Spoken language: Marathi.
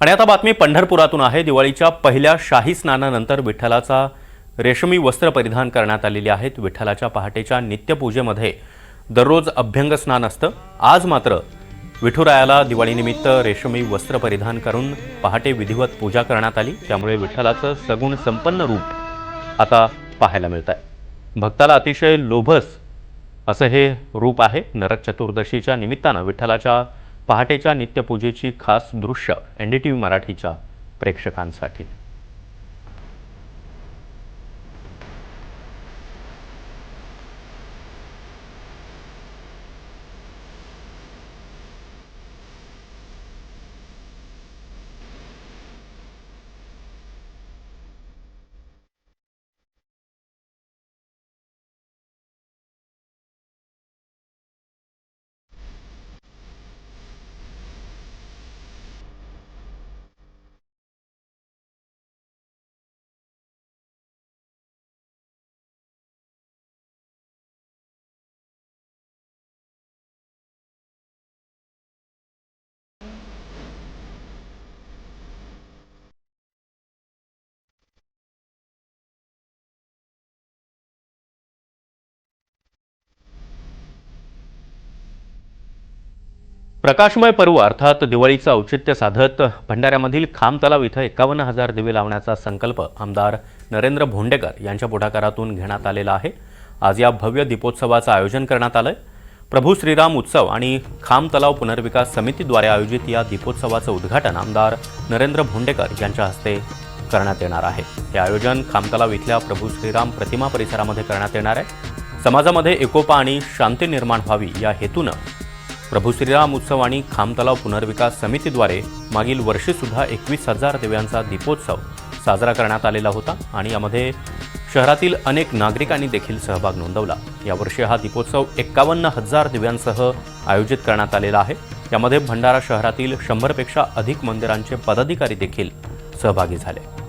आणि आता बातमी पंढरपुरातून आहे. दिवाळीच्या पहिल्या शाही स्नानानंतर विठ्ठलाचा रेशमी वस्त्र परिधान करण्यात आलेली आहेत. विठ्ठलाच्या पहाटेच्या नित्यपूजेमध्ये दररोज अभ्यंग स्नान असतं. आज मात्र विठुरायाला दिवाळीनिमित्त रेशमी वस्त्र परिधान करून पहाटे विधिवत पूजा करण्यात आली. त्यामुळे विठ्ठलाचं सगुण संपन्न रूप आता पाहायला मिळत आहे भक्ताला अतिशय लोभस असं हे रूप आहे. नरक चतुर्दशीच्या निमित्तानं विठ्ठलाच्या पहाटेच्या नित्यपूजेची खास दृश्य एन डी टी व्ही मराठीच्या प्रेक्षकांसाठी. प्रकाशमय पर्व अर्थात दिवाळीचं औचित्य साधत भंडाऱ्यामधील खाम तलाव इथं एकावन्न हजार दिवे लावण्याचा संकल्प आमदार नरेंद्र भोंडेकर यांच्या पुढाकारातून घेण्यात आलेला आहे. आज या भव्य दीपोत्सवाचं आयोजन करण्यात आलंय. प्रभू श्रीराम उत्सव आणि खाम तलाव पुनर्विकास समितीद्वारे आयोजित या दीपोत्सवाचं उद्घाटन आमदार नरेंद्र भोंडेकर यांच्या हस्ते करण्यात येणार आहे. हे आयोजन खामतलाव इथल्या प्रभू श्रीराम प्रतिमा परिसरामध्ये करण्यात येणार आहे. समाजामध्ये एकोपा आणि शांती निर्माण व्हावी या हेतूनं प्रभू श्रीराम उत्सव आणि खामतलाव पुनर्विकास समितीद्वारे मागील वर्षीसुद्धा एकवीस हजार दिव्यांचा दीपोत्सव साजरा करण्यात आलेला होता आणि यामध्ये शहरातील अनेक नागरिकांनी देखील सहभाग नोंदवला. यावर्षी हा दीपोत्सव एक्कावन्न हजार दिव्यांसह आयोजित करण्यात आलेला आहे. यामध्ये भंडारा शहरातील शंभरपेक्षा अधिक मंदिरांचे पदाधिकारी देखील सहभागी झाले.